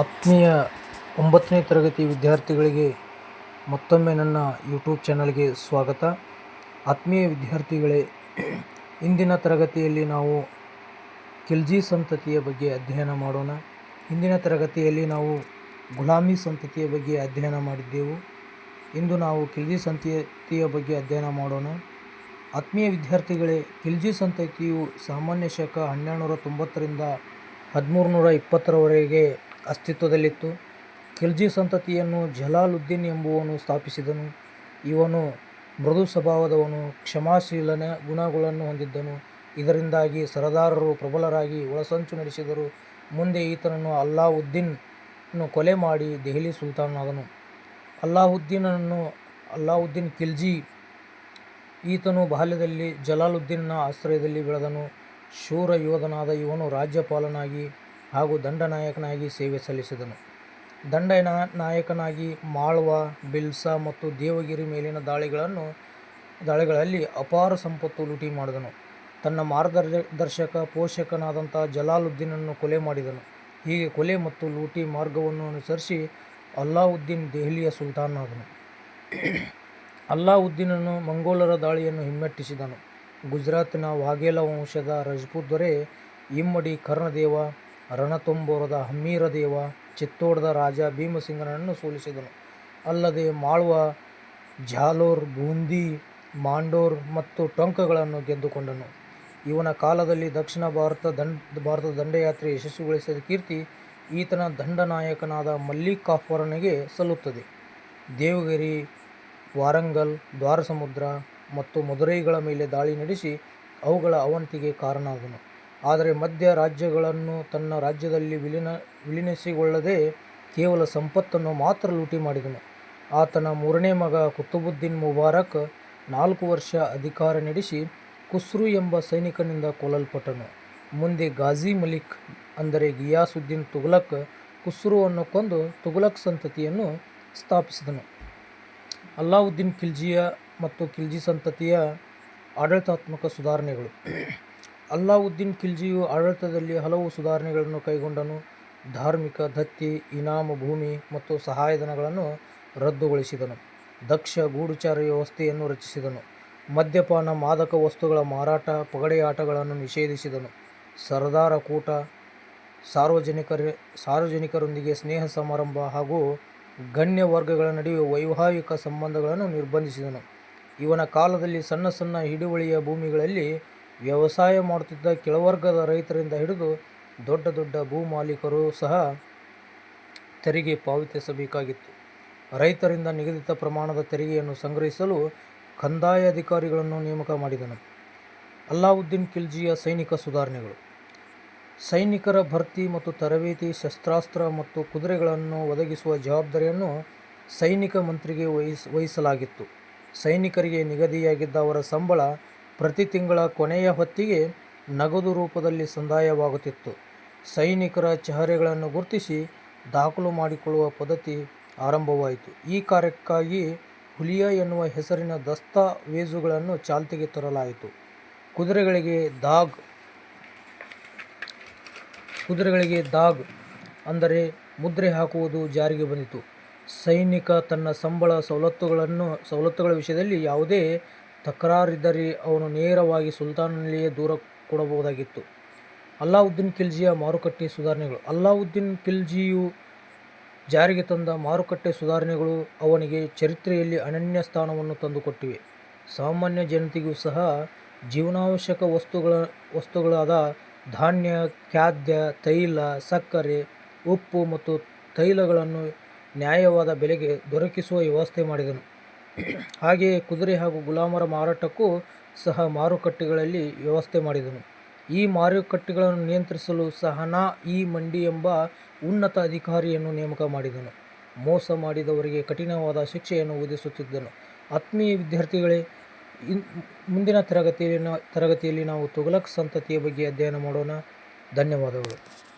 ಆತ್ಮೀಯ ಒಂಬತ್ತನೇ ತರಗತಿ ವಿದ್ಯಾರ್ಥಿಗಳಿಗೆ ಮತ್ತೊಮ್ಮೆ ನನ್ನ ಯೂಟ್ಯೂಬ್ ಚಾನಲ್ಗೆ ಸ್ವಾಗತ. ಆತ್ಮೀಯ ವಿದ್ಯಾರ್ಥಿಗಳೇ, ಇಂದಿನ ತರಗತಿಯಲ್ಲಿ ನಾವು ಖಿಲ್ಜಿ ಸಂತತಿಯ ಬಗ್ಗೆ ಅಧ್ಯಯನ ಮಾಡೋಣ. ಇಂದಿನ ತರಗತಿಯಲ್ಲಿ ನಾವು ಗುಲಾಮಿ ಸಂತತಿಯ ಬಗ್ಗೆ ಅಧ್ಯಯನ ಮಾಡಿದ್ದೆವು. ಇಂದು ನಾವು ಖಿಲ್ಜಿ ಸಂತತಿಯ ಬಗ್ಗೆ ಅಧ್ಯಯನ ಮಾಡೋಣ. ಆತ್ಮೀಯ ವಿದ್ಯಾರ್ಥಿಗಳೇ ಖಿಲ್ಜಿ ಸಂತತಿಯು ಸಾಮಾನ್ಯ ಶಕ ಹನ್ನೆರಡು ನೂರ ತೊಂಬತ್ತರಿಂದ ಹದಿಮೂರು ನೂರ ಇಪ್ಪತ್ತರವರೆಗೆ ಅಸ್ತಿತ್ವದಲ್ಲಿತ್ತು. ಖಿಲ್ಜಿ ಸಂತತಿಯನ್ನು ಜಲಾಲುದ್ದೀನ್ ಎಂಬುವನು ಸ್ಥಾಪಿಸಿದನು. ಇವನು ಮೃದು ಸ್ವಭಾವದವನು, ಕ್ಷಮಾಶೀಲನ ಗುಣಗಳನ್ನು ಹೊಂದಿದ್ದನು. ಇದರಿಂದಾಗಿ ಸರದಾರರು ಪ್ರಬಲರಾಗಿ ಒಳಸಂಚು ನಡೆಸಿದರು. ಮುಂದೆ ಈತನನ್ನು ಅಲ್ಲಾವುದ್ದೀನ್ ಕೊಲೆ ಮಾಡಿ ದೆಹಲಿ ಸುಲ್ತಾನನಾದನು ಅಲ್ಲಾವುದ್ದೀನನ್ನು ಅಲ್ಲಾವುದ್ದೀನ್ ಖಿಲ್ಜಿ, ಈತನು ಬಾಲ್ಯದಲ್ಲಿ ಜಲಾಲುದ್ದೀನ್ನ ಆಶ್ರಯದಲ್ಲಿ ಬೆಳೆದನು. ಶೂರ ಯೋಧನಾದ ಇವನು ರಾಜ್ಯಪಾಲನಾಗಿ ಹಾಗೂ ದಂಡನಾಯಕನಾಗಿ ಸೇವೆ ಸಲ್ಲಿಸಿದನು. ದಂಡ ನಾಯಕನಾಗಿ ಮಾಳ್ವ, ಬಿಲ್ಸಾ ಮತ್ತು ದೇವಗಿರಿ ಮೇಲಿನ ದಾಳಿಗಳನ್ನು, ದಾಳಿಗಳಲ್ಲಿ ಅಪಾರ ಸಂಪತ್ತು ಲೂಟಿ ಮಾಡಿದನು. ತನ್ನ ಮಾರ್ಗದರ್ಶಕ ಪೋಷಕನಾದಂಥ ಜಲಾಲುದ್ದೀನನ್ನು ಕೊಲೆ ಮಾಡಿದನು. ಹೀಗೆ ಕೊಲೆ ಮತ್ತು ಲೂಟಿ ಮಾರ್ಗವನ್ನು ಅನುಸರಿಸಿ ಅಲ್ಲಾವುದ್ದೀನ್ ದೆಹಲಿಯ ಸುಲ್ತಾನನಾದನು ಅಲ್ಲಾವುದ್ದೀನನು ಮಂಗೋಲರ ದಾಳಿಯನ್ನು ಹಿಮ್ಮೆಟ್ಟಿಸಿದನು. ಗುಜರಾತಿನ ವಾಘೇಲ ವಂಶದ ರಜಪೂತ್ ದೊರೆ, ಇಮ್ಮಡಿ ಕರ್ಣದೇವ ರಣತಂಬೋರದ ಹಮ್ಮೀರದೇವ ಚಿತ್ತೋಡದ ರಾಜ ಭೀಮಸಿಂಗನನ್ನು ಸೋಲಿಸಿದನು. ಅಲ್ಲದೆ ಮಾಳ್ವ, ಝಾಲೋರ್, ಬೂಂದಿ, ಮಾಂಡೋರ್ ಮತ್ತು ಟೊಂಕಗಳನ್ನು ಗೆದ್ದುಕೊಂಡನು. ಇವನ ಕಾಲದಲ್ಲಿ ದಕ್ಷಿಣ ಭಾರತ ದಂಡ ಭಾರತದ ದಂಡಯಾತ್ರೆ ಯಶಸ್ವಿಗೊಳಿಸಿದ ಕೀರ್ತಿ ಈತನ ದಂಡನಾಯಕನಾದ ಮಲ್ಲಿಕ್ ಕಾಫೂರನಿಗೆ ಸಲ್ಲುತ್ತದೆ. ದೇವಗಿರಿ, ವಾರಂಗಲ್, ದ್ವಾರಸಮುದ್ರ ಮತ್ತು ಮಧುರೈಗಳ ಮೇಲೆ ದಾಳಿ ನಡೆಸಿ ಅವುಗಳ ಅವಂತಿಗೆ ಕಾರಣನಾದನು ಆದರೆ ಮಧ್ಯ ರಾಜ್ಯಗಳನ್ನು ತನ್ನ ರಾಜ್ಯದಲ್ಲಿ ವಿಲೀನ ವಿಲೀನಗೊಳಿಸಿಕೊಳ್ಳದೆ ಕೇವಲ ಸಂಪತ್ತನ್ನು ಮಾತ್ರ ಲೂಟಿ ಮಾಡಿದನು. ಆತನ ಮೂರನೇ ಮಗ ಕುತುಬುದ್ದೀನ್ ಮುಬಾರಕ್ ನಾಲ್ಕು ವರ್ಷ ಅಧಿಕಾರ ನಡೆಸಿ ಕುಸ್ರು ಎಂಬ ಸೈನಿಕನಿಂದ ಕೊಲ್ಲಲ್ಪಟ್ಟನು. ಮುಂದೆ ಗಾಜಿ ಮಲಿಕ್ ಅಂದರೆ ಗಿಯಾಸುದ್ದೀನ್ ತುಘಲಕ್ ಕುಸ್ರುವನ್ನು ಕೊಂದು ತುಘಲಕ್ ಸಂತತಿಯನ್ನು ಸ್ಥಾಪಿಸಿದನು. ಅಲ್ಲಾವುದ್ದೀನ್ ಖಿಲ್ಜಿಯ ಮತ್ತು ಖಿಲ್ಜಿ ಸಂತತಿಯ ಆಡಳಿತಾತ್ಮಕ ಸುಧಾರಣೆಗಳು. ಅಲ್ಲಾವುದ್ದೀನ್ ಖಿಲ್ಜಿಯು ಆಡಳಿತದಲ್ಲಿ ಹಲವು ಸುಧಾರಣೆಗಳನ್ನು ಕೈಗೊಂಡನು. ಧಾರ್ಮಿಕ ದತ್ತಿ ಇನಾಮ, ಭೂಮಿ ಮತ್ತು ಸಹಾಯಧನಗಳನ್ನು ರದ್ದುಗೊಳಿಸಿದನು. ದಕ್ಷ ಗೂಢಚಾರ ವ್ಯವಸ್ಥೆಯನ್ನು ರಚಿಸಿದನು. ಮದ್ಯಪಾನ, ಮಾದಕ ವಸ್ತುಗಳ ಮಾರಾಟ, ಪಗಡೆಯಾಟಗಳನ್ನು ನಿಷೇಧಿಸಿದನು. ಸರದಾರ ಕೂಟ, ಸಾರ್ವಜನಿಕರ, ಸಾರ್ವಜನಿಕರೊಂದಿಗೆ ಸ್ನೇಹ ಸಮಾರಂಭ ಹಾಗೂ ಗಣ್ಯ ವರ್ಗಗಳ ನಡುವೆ ವೈವಾಹಿಕ ಸಂಬಂಧಗಳನ್ನು ನಿರ್ಬಂಧಿಸಿದನು. ಇವನ ಕಾಲದಲ್ಲಿ ಸಣ್ಣ ಸಣ್ಣ ಹಿಡುವಳಿಯ ಭೂಮಿಗಳಲ್ಲಿ ವ್ಯವಸಾಯ ಮಾಡುತ್ತಿದ್ದ ಕೆಳವರ್ಗದ ರೈತರಿಂದ ಹಿಡಿದು ದೊಡ್ಡ ದೊಡ್ಡ ಭೂಮಾಲೀಕರು ಸಹ ತೆರಿಗೆ ಪಾವತಿಸಬೇಕಾಗಿತ್ತು. ರೈತರಿಂದ ನಿಗದಿತ ಪ್ರಮಾಣದ ತೆರಿಗೆಯನ್ನು ಸಂಗ್ರಹಿಸಲು ಕಂದಾಯ ಅಧಿಕಾರಿಗಳನ್ನು ನೇಮಕ ಮಾಡಿದನು. ಅಲ್ಲಾವುದ್ದೀನ್ ಖಿಲ್ಜಿಯ ಸೈನಿಕ ಸುಧಾರಣೆಗಳು. ಸೈನಿಕರ ಭರ್ತಿ ಮತ್ತು ತರಬೇತಿ, ಶಸ್ತ್ರಾಸ್ತ್ರ ಮತ್ತು ಕುದುರೆಗಳನ್ನು ಒದಗಿಸುವ ಜವಾಬ್ದಾರಿಯನ್ನು ಸೈನಿಕ ಮಂತ್ರಿಗೆ ವಹಿಸ್, ವಹಿಸಲಾಗಿತ್ತು. ಸೈನಿಕರಿಗೆ ನಿಗದಿಯಾಗಿದ್ದ ಅವರ ಸಂಬಳ ಪ್ರತಿ ತಿಂಗಳ ಕೊನೆಯ ಹೊತ್ತಿಗೆ ನಗದು ರೂಪದಲ್ಲಿ ಸಂದಾಯವಾಗುತ್ತಿತ್ತು. ಸೈನಿಕರ ಚಹರೆಗಳನ್ನು ಗುರುತಿಸಿ ದಾಖಲು ಮಾಡಿಕೊಳ್ಳುವ ಪದ್ಧತಿ ಆರಂಭವಾಯಿತು. ಈ ಕಾರ್ಯಕ್ಕಾಗಿ ಹುಲಿಯಾ ಎನ್ನುವ ಹೆಸರಿನ ದಸ್ತಾವೇಜುಗಳನ್ನು ಚಾಲ್ತಿಗೆ ತರಲಾಯಿತು. ಕುದುರೆಗಳಿಗೆ ದಾಗ್ ಕುದುರೆಗಳಿಗೆ ದಾಗ್ ಅಂದರೆ ಮುದ್ರೆ ಹಾಕುವುದು ಜಾರಿಗೆ ಬಂದಿತು. ಸೈನಿಕ ತನ್ನ ಸಂಬಳ ಸವಲತ್ತುಗಳನ್ನು, ಸವಲತ್ತುಗಳ ವಿಷಯದಲ್ಲಿ ಯಾವುದೇ ತಕರಾರಿದ್ದರೆ ಅವನು ನೇರವಾಗಿ ಸುಲ್ತಾನಲ್ಲಿಯೇ ದೂರ ಕೊಡಬಹುದಾಗಿತ್ತು. ಅಲ್ಲಾವುದ್ದೀನ್ ಖಿಲ್ಜಿಯ ಮಾರುಕಟ್ಟೆ ಸುಧಾರಣೆಗಳು. ಅಲ್ಲಾವುದ್ದೀನ್ ಖಿಲ್ಜಿಯು ಜಾರಿಗೆ ತಂದ ಮಾರುಕಟ್ಟೆ ಸುಧಾರಣೆಗಳು ಅವನಿಗೆ ಚರಿತ್ರೆಯಲ್ಲಿ ಅನನ್ಯ ಸ್ಥಾನವನ್ನು ತಂದುಕೊಟ್ಟಿವೆ. ಸಾಮಾನ್ಯ ಜನತೆಗೂ ಸಹ ಜೀವನಾವಶ್ಯಕ ವಸ್ತುಗಳ, ವಸ್ತುಗಳಾದ ಧಾನ್ಯ, ಖಾದ್ಯ, ತೈಲ, ಸಕ್ಕರೆ, ಉಪ್ಪು ಮತ್ತು ತೈಲಗಳನ್ನು ನ್ಯಾಯವಾದ ಬೆಲೆಗೆ ದೊರಕಿಸುವ ವ್ಯವಸ್ಥೆ ಮಾಡಿದನು. ಹಾಗೆಯೇ ಕುದುರೆ ಹಾಗೂ ಗುಲಾಮರ ಮಾರಾಟಕ್ಕೂ ಸಹ ಮಾರುಕಟ್ಟೆಗಳಲ್ಲಿ ವ್ಯವಸ್ಥೆ ಮಾಡಿದನು. ಈ ಮಾರುಕಟ್ಟೆಗಳನ್ನು ನಿಯಂತ್ರಿಸಲು ಸಹನಾ ಈ ಮಂಡಿ ಎಂಬ ಉನ್ನತ ಅಧಿಕಾರಿಯನ್ನು ನೇಮಕ ಮಾಡಿದನು. ಮೋಸ ಮಾಡಿದವರಿಗೆ ಕಠಿಣವಾದ ಶಿಕ್ಷೆಯನ್ನು ವಿಧಿಸುತ್ತಿದ್ದನು. ಆತ್ಮೀಯ ವಿದ್ಯಾರ್ಥಿಗಳೇ, ಇನ್ ಮುಂದಿನ ತರಗತಿಯಲ್ಲಿ ತರಗತಿಯಲ್ಲಿ ನಾವು ತುಘಲಕ್ ಸಂತತಿಯ ಬಗ್ಗೆ ಅಧ್ಯಯನ ಮಾಡೋಣ. ಧನ್ಯವಾದಗಳು.